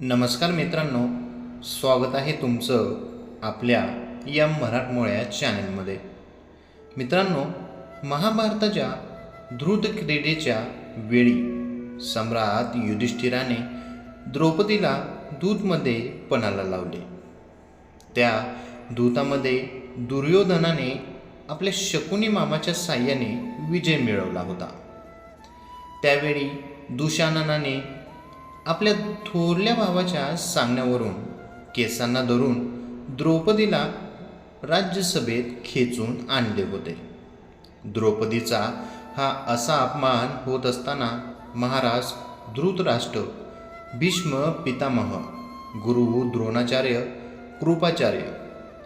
नमस्कार मित्रांनो स्वागत आहे तुमचं आपल्या या मराठमोळ्या चॅनलमध्ये. मित्रांनो महाभारताच्या द्रुत क्रीडेच्या वेळी सम्राट युधिष्ठिराने द्रौपदीला दूतमध्ये पणाला लावले. त्या दूतामध्ये दुर्योधनाने आपल्या शकुनी मामाच्या साह्याने विजय मिळवला होता. त्यावेळी दुशाननाने आपल्या थोरल्या भावाच्या सांगण्यावरून केसांना धरून द्रौपदीला राज्यसभेत खेचून आणले होते. द्रौपदीचा हा असा अपमान होत असताना महाराज धृतराष्ट्र भीष्म पितामह गुरु द्रोणाचार्य कृपाचार्य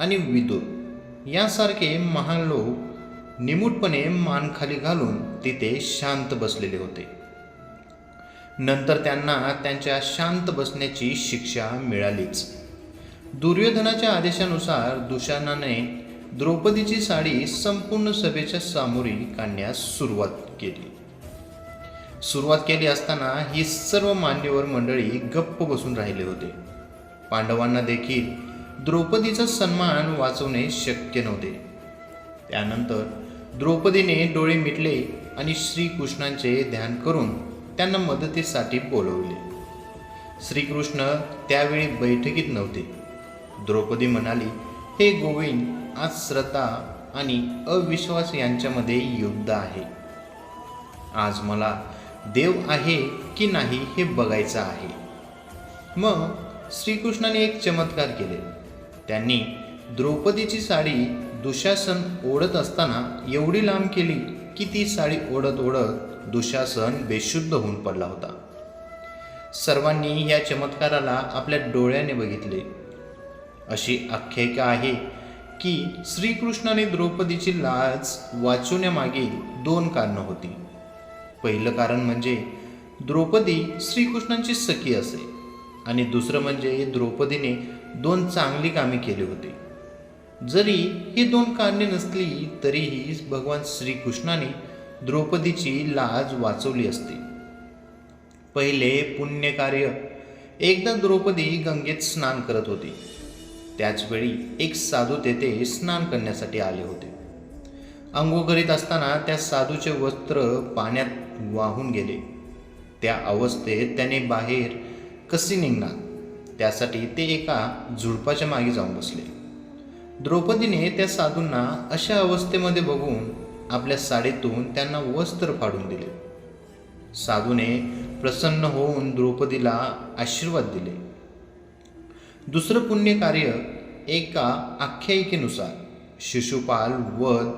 आणि विदुर यासारखे महान लोक निमूटपणे मान खाली घालून तिथे शांत बसलेले होते. नंतर त्यांना त्यांच्या शांत बसण्याची शिक्षा मिळालीच. दुर्योधनाच्या आदेशानुसार दुशानाने द्रौपदीची साडी संपूर्ण सभेच्या सामोरी काढण्यास सुरुवात केली. सुरुवात केली असताना ही सर्व मान्यवर मंडळी गप्प बसून राहिले होते. पांडवांना देखील द्रौपदीचा सन्मान वाचवणे शक्य नव्हते. त्यानंतर द्रौपदीने डोळे मिटले आणि श्रीकृष्णांचे ध्यान करून त्यांना मदतीसाठी बोलवले. श्रीकृष्ण त्यावेळी बैठकीत नव्हते. द्रौपदी म्हणाली हे गोविंद आज श्रद्धा आणि अविश्वास यांच्यामध्ये युद्ध आहे. आज मला देव आहे की नाही हे बघायचं आहे. मग श्रीकृष्णाने एक चमत्कार केले. त्यांनी द्रौपदीची साडी दुशासन ओढत असताना एवढी लांब केली की ती साडी ओढत ओढत दुशासन बेशुद्ध होऊन पडला होता. सर्वांनी या चमत्काराला आपल्या डोळ्याने बघितले. अशी आख्यायिका आहे की श्रीकृष्णाने द्रौपदीची लाज वाचवण्यामागे दोन कारणं होती. पहिलं कारण म्हणजे द्रौपदी श्रीकृष्णांची सखी असे आणि दुसरं म्हणजे द्रौपदीने दोन चांगली कामे केली होती. जरी ही दोन कारणे नसली तरीही भगवान श्रीकृष्णाने द्रौपदीची लाज वाचवली असती. पहिले पुण्यकार्य. एकदा द्रौपदी गंगेत स्नान करत होती. त्याचवेळी एक साधू तेथे स्नान करण्यासाठी आले होते. अंघोळ करीत असताना त्या साधूचे वस्त्र पाण्यात वाहून गेले. त्या अवस्थेत त्याने बाहेर कसे निघणार? त्यासाठी ते एका झुडपाच्या मागे जाऊन बसले. द्रौपदीने त्या साधूंना अशा अवस्थेमध्ये बघून आपल्या साडीतून त्यांना वस्त्र फाडून दिले. साधूने प्रसन्न होऊन द्रौपदीला आशीर्वाद दिले. दुसरं पुण्य कार्य एका आख्यायिकेनुसार शिशुपाल वध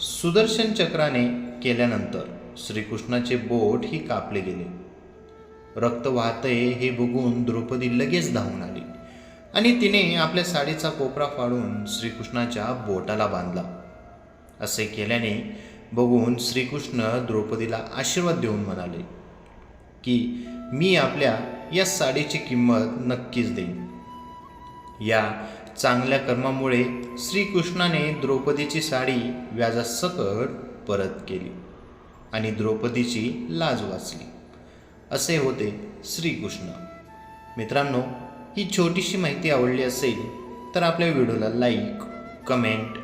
सुदर्शन चक्राने केल्यानंतर श्रीकृष्णाचे बोट ही कापले गेले. रक्त वाहतय हे बघून द्रौपदी लगेच धावून आली आणि तिने आपल्या साडीचा कोपरा फाडून श्रीकृष्णाच्या बोटाला बांधला. असे केल्याने बघून श्रीकृष्ण द्रौपदीला आशीर्वाद देऊन म्हणाले की मी आपल्या या साडीची किंमत नक्कीच देईन. या चांगल्या कर्मामुळे श्रीकृष्णाने द्रौपदीची साडी व्याजासकट परत केली आणि द्रौपदीची लाज वाचली. असे होते श्रीकृष्ण. मित्रांनो ही छोटीशी माहिती आवडली असेल तर आपल्या व्हिडिओला लाईक कमेंट